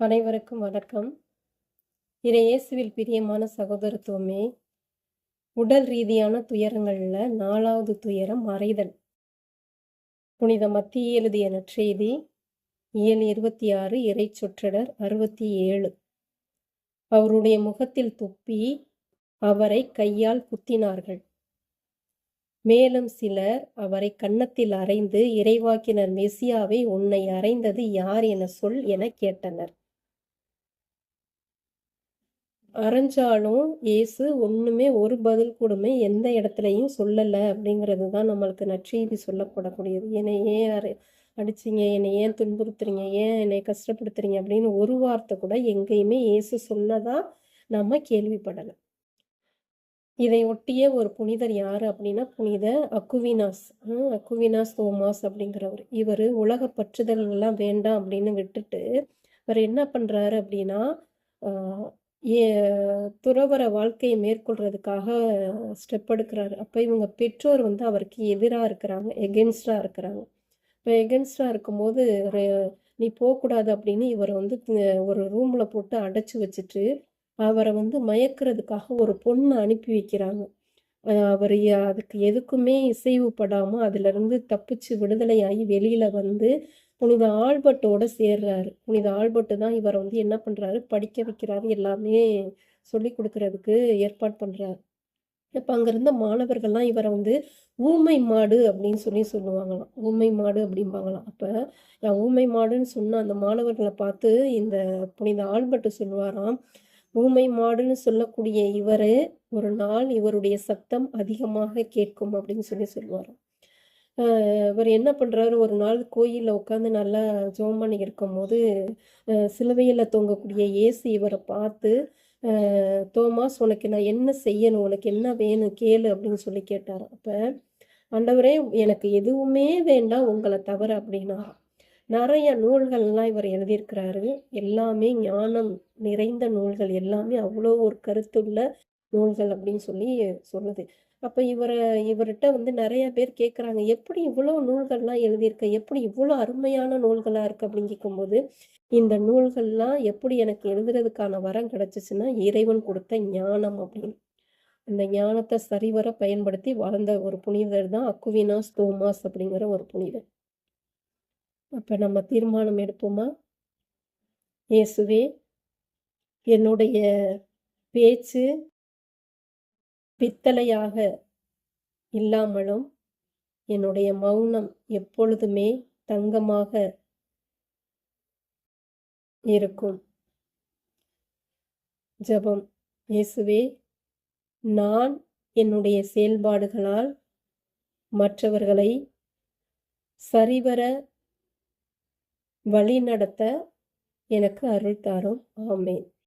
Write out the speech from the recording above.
அனைவருக்கும் வணக்கம். இறையேசுவில் பிரியமான சகோதரத்துவமே உடல் ரீதியான துயரங்களில் நாலாவது துயரம் மறைதல். புனித மத்திய எழுதிய நற்செய்தி இயல் இருபத்தி ஆறு இறை சொற்றடர் அறுபத்தி ஏழு அவருடைய முகத்தில் துப்பி அவரை கையால் குத்தினார்கள். மேலும் சிலர் அவரை கன்னத்தில் அறைந்து இறைவாக்கினர் மெசியாவை உன்னை அறைந்தது யார் என சொல் என கேட்டனர். அரைஞ்சாலும் இயேசு ஒன்றுமே ஒரு பதில் கூடமே எந்த இடத்துலையும் சொல்லலை அப்படிங்கிறது தான் நம்மளுக்கு நற்செய்தி சொல்லப்படக்கூடியது. என்னை ஏன் அரை அடிச்சிங்க? என்னை ஏன் துன்புறுத்துறீங்க? ஏன் என்னை கஷ்டப்படுத்துறீங்க? அப்படின்னு ஒரு வார்த்தை கூட எங்கேயுமே இயேசு சொன்னதா நம்ம கேள்விப்படலை. இதை ஒட்டிய ஒரு புனிதர் யார் அப்படின்னா புனித அக்குவினாஸ். அக்குவினாஸ் தோமாஸ் அப்படிங்கிறவர். இவர் உலக பற்றுதல்கள்லாம் வேண்டாம் அப்படின்னு விட்டுட்டு இவர் என்ன பண்ணுறாரு அப்படின்னா துறவர வாழ்க்கையை மேற்கொள்றதுக்காக ஸ்டெப் எடுக்கிறாரு. அப்போ இவங்க பெற்றோர் வந்து அவருக்கு எதிராக இருக்கிறாங்க எகென்ஸ்டாக இருக்கிறாங்க. இப்போ எகென்ஸ்டாக இருக்கும்போது நீ போகக்கூடாது அப்படின்னு இவரை வந்து ஒரு ரூமில் போட்டு அடைச்சி வச்சுட்டு அவரை வந்து மயக்கிறதுக்காக ஒரு பொண்ணை அனுப்பி வைக்கிறாங்க. அவர் அதுக்கு எதுக்குமே இசைவுப்படாமல் அதுலேருந்து தப்பிச்சு விடுதலையாகி வெளியில் வந்து புனித ஆல்பர்ட்டோட சேர்றாரு. புனித ஆல்பர்ட்டு தான் இவரை வந்து என்ன பண்ணுறாரு படிக்க வைக்கிறாரு. எல்லாமே சொல்லி கொடுக்கறதுக்கு ஏற்பாடு பண்ணுறாரு இப்போ அங்கே இருந்த மாணவர்கள்லாம் இவரை வந்து ஊமை மாடு அப்படின்னு சொல்லி சொல்லுவாங்களாம். ஊமை மாடு அப்படிம்பாங்களாம். அப்போ நான் ஊமை மாடுன்னு சொன்ன அந்த மாணவர்களை பார்த்து இந்த புனித ஆல்பர்ட்டு சொல்லுவாராம் ஊமை மாடுன்னு சொல்லக்கூடிய இவர் ஒரு நாள் இவருடைய சத்தம் அதிகமாக கேட்கும் அப்படின்னு சொல்லி சொல்லுவாராம். இவர் என்ன பண்ணுறாரு ஒரு நாள் கோயிலில் உட்காந்து நல்லா ஜோம் பண்ணி இருக்கும்போது சிலுவையில் தொங்கக்கூடிய இயேசு இவரை பார்த்து தோமாஸ் உனக்கு நான் என்ன செய்யணும்? உனக்கு என்ன வேணும்? கேளு அப்படின்னு சொல்லி கேட்டார். அப்போ ஆண்டவரே எனக்கு எதுவுமே வேண்டாம். உங்களை தவிர அப்படின்னா நிறைய நூல்கள்லாம் இவர் எழுதியிருக்கிறாரு. எல்லாமே ஞானம் நிறைந்த நூல்கள். எல்லாமே அவ்வளோ ஒரு கருத்துள்ள நூல்கள் அப்படின்னு சொல்லி சொல்லுது அப்போ இவரை இவர்கிட்ட வந்து நிறைய பேர் கேட்குறாங்க எப்படி இவ்வளோ நூல்கள்லாம் எழுதியிருக்க? எப்படி இவ்வளோ அருமையான நூல்களாக இருக்குது அப்படின்னு கேட்கும்போது இந்த நூல்கள்லாம் எப்படி எனக்கு எழுதுறதுக்கான வரம் கிடச்சிச்சுன்னா இறைவன் கொடுத்த ஞானம் அப்படின்னு. அந்த ஞானத்தை சரிவர பயன்படுத்தி வாழ்ந்த ஒரு புனிதர் தான் அக்குவினாஸ் தோமாஸ் அப்படிங்கிற ஒரு புனிதர். அப்போ நம்ம தீர்மானம் எடுப்போமா? இயேசுவே என்னுடைய பேச்சு பித்தளையாக இல்லாமலும் என்னுடைய மௌனம் எப்பொழுதுமே தங்கமாக இருக்கும். ஜபம். இயேசுவே நான் என்னுடைய செயல்பாடுகளால் மற்றவர்களை சரிவர வழிநடத்த எனக்கு அருள் தாரும். ஆமேன்.